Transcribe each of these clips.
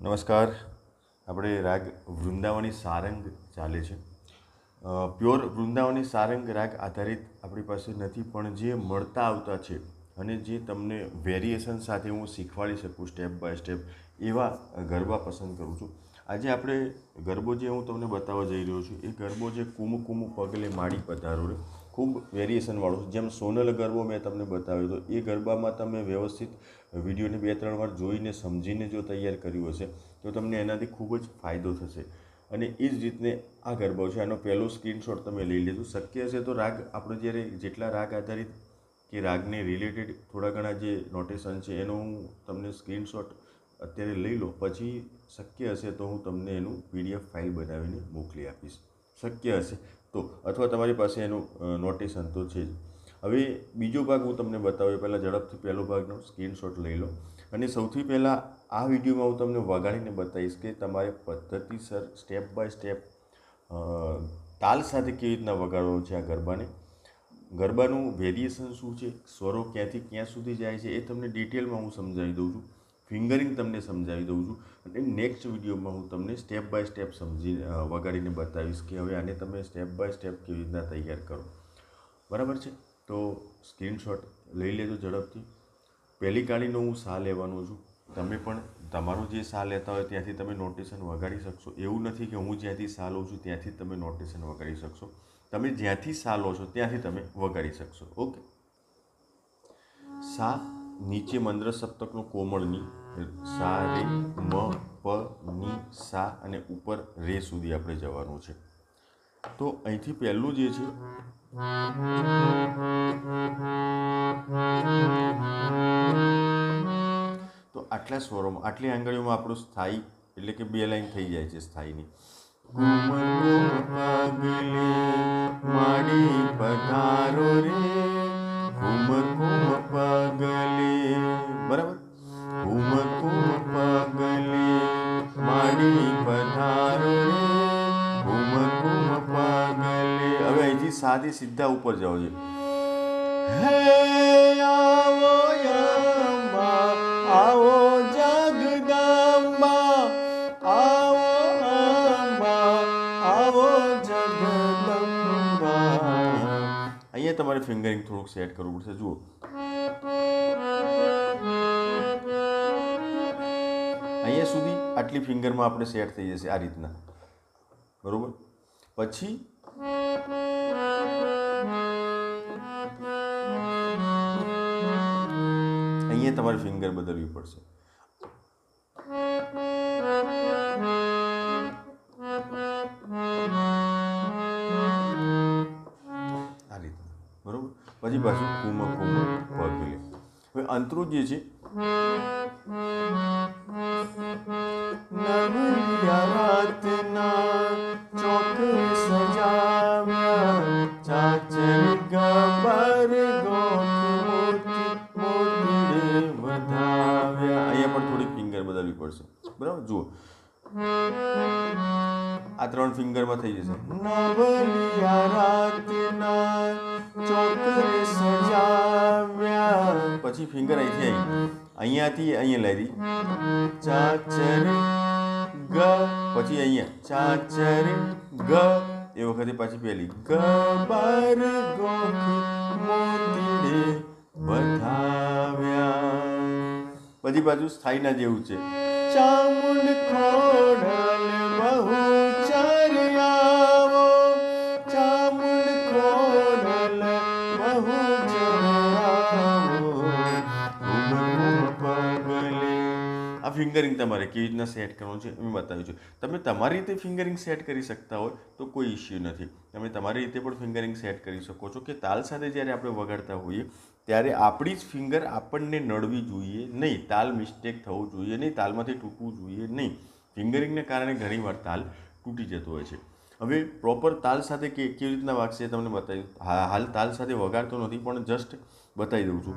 નમસ્કાર. આપણે રાગ વૃંદાવની સારંગ ચાલે છે. પ્યોર વૃંદાવની સારંગ રાગ આધારિત આપણી પાસે નથી, પણ જે મળતા આવતા છે અને જે તમને વેરિએશન સાથે હું શીખવાડી શકું સ્ટેપ બાય સ્ટેપ એવા ગરબા પસંદ કરું છું. આજે આપણે ગરબો જે હું તમને બતાવવા જઈ રહ્યો છું, એ ગરબો જે કુમુ કુમ પગલે માડી પધારો રે. ખૂબ વેરિએશનવાળું છે. જેમ સોનલ ગરબો મેં તમને બતાવ્યો હતો, એ ગરબામાં તમે વ્યવસ્થિત વિડીયોને બે ત્રણ વાર જોઈને સમજીને જો તૈયાર કર્યું હશે, તો તમને એનાથી ખૂબ જ ફાયદો થશે. અને એ જ રીતને આ ગરબો છે. આનો પહેલો સ્ક્રીનશોટ તમે લઈ લેજો શક્ય હશે તો રાગ, આપણે જ્યારે જેટલા રાગ આધારિત કે રાગને રિલેટેડ થોડા ઘણા જે નોટેશન છે, એનો હું તમને સ્ક્રીનશોટ અત્યારે લઈ લો પછી શક્ય હશે તો હું તમને એનું પીડીએફ ફાઇલ બનાવીને મોકલી આપીશ. શક્ય હશે. તો અથવા તમારી પાસે એનું નોટિસ તો છે જ. હવે બીજો ભાગ હું તમને બતાવ્યો પહેલાં ઝડપથી પહેલો ભાગનો સ્ક્રીનશોટ લઈ લો. અને સૌથી પહેલાં આ વિડીયોમાં હું તમને વગાડીને બતાવીશ કે તમારે પદ્ધતિસર સ્ટેપ બાય સ્ટેપ તાલ સાથે કેવી રીતના વગાડવાનું છે આ ગરબાને. ગરબાનું વેરિએશન શું છે? સ્વરો ક્યાંથી ક્યાં સુધી જાય છે? એ તમને ડિટેલમાં હું સમજાવી દઉં છું. ફિંગરિંગ તમને સમજાવી દઉં છું. અને નેક્સ્ટ વિડીયોમાં હું તમને સ્ટેપ બાય સ્ટેપ સમજી વગાડીને બતાવીશ કે હવે આને તમે સ્ટેપ બાય સ્ટેપ કેવી રીતના તૈયાર કરો. બરાબર છે? તો સ્ક્રીનશોટ લઈ લેજો ઝડપથી. પહેલી કાળીનો હું સા લેવાનો છું. તમે પણ તમારું જે સા લેતા હોય ત્યાંથી તમે નોટેશન વગાડી શકશો. એવું નથી કે હું જ્યાંથી સા લઉં છું ત્યાંથી તમે નોટેશન વગાડી શકશો. તમે જ્યાંથી સા લો છો ત્યાંથી તમે વગાડી શકશો. ઓકે? સા નીચે મંદ્ર સપ્તકનો કોમળની સા, રે, મ, પ, ની, સા અને ઉપર રે સુધી આપણે જવાનું છે. તો અહીંથી પહેલું જે છે, તો આટલા સ્વરોમાં, આટલી આંગળીઓમાં આપણું સ્થાયી, એટલે કે બે લાઈન થઈ જાય છે સ્થાયીની. માડી પધારો રે પગલે, બરાબર? સાદી સીધા ઉપર જાઓ છે. હે આવો યંબા આવો જગદંબા આવો અંબા આવો જગદંબા. અહીંયા તમારે ફિંગરિંગ થોડુંક સેટ કરવું પડશે જુઓ. અહીંયા સુધી આટલી ફિંગરમાં આપણે સેટ થઈ જશે આ રીતના. બરોબર? પછી અહીંયા તમારે ફિંગર બદલવી પડશે. આ રીતના. બરોબર? પછી પાછું કુમ કુમ પગલે હવે અંતરું જે છે પડશે બરાબર? જુઓ. આ ત્રણ ફિંગરમાં થઈ જશે. પછી ફિંગર અહીંથી આવી. અહીંયાથી અહીંયા દી ચાચર ગ. પછી અહીંયા. ચાચર ગ. એ વખતે પાછી પેલી. ગ બાર વધાવ્યા બધી બાજુ સ્થાયીના જેવું છે. ચામુંડ ખોડલ ફિંગરિંગ તમારે કેવી રીતના સેટ કરવાનું છે મેં બતાવ્યું છે. તમે તમારી રીતે ફિંગરિંગ સેટ કરી શકતા હોય તો કોઈ ઇશ્યુ નથી. તમે તમારી રીતે પણ ફિંગરિંગ સેટ કરી શકો છો કે તાલ સાથે જ્યારે આપણે વગાડતા હોઈએ ત્યારે આપણી જ ફિંગર આપણને નડવી જોઈએ નહીં. તાલ મિસ્ટેક થવું જોઈએ નહીં, તાલમાંથી તૂટવું જોઈએ નહીં. ફિંગરિંગને કારણે ઘણીવાર તાલ તૂટી જતો હોય છે. હવે પ્રોપર તાલ સાથે કે કેવી રીતના વાગશે તમને બતાવી હાલ તાલ સાથે વગાડતો નથી, પણ જસ્ટ બતાવી દઉં છું.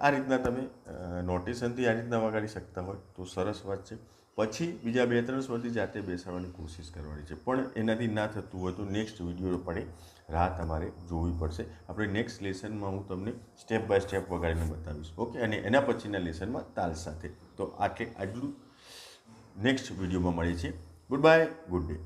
આ રીતના તમે નોટેશનથી આ રીતના વગાડી શકતા હોય તો સરસ વાત છે. પછી બીજા બે ત્રણ સુધી જાતે બેસાડવાની કોશિશ કરવાની છે. પણ એનાથી ના થતું હોય તો નેક્સ્ટ વીડિયો પણ રાહ તમારે જોવી પડશે. આપણે નેક્સ્ટ લેસનમાં હું તમને સ્ટેપ બાય સ્ટેપ વગાડીને બતાવીશ. ઓકે અને એના પછીના લેસનમાં તાલ સાથે. તો આટલે આટલું. નેક્સ્ટ વિડીયોમાં મળીએ છીએ. Good bye good day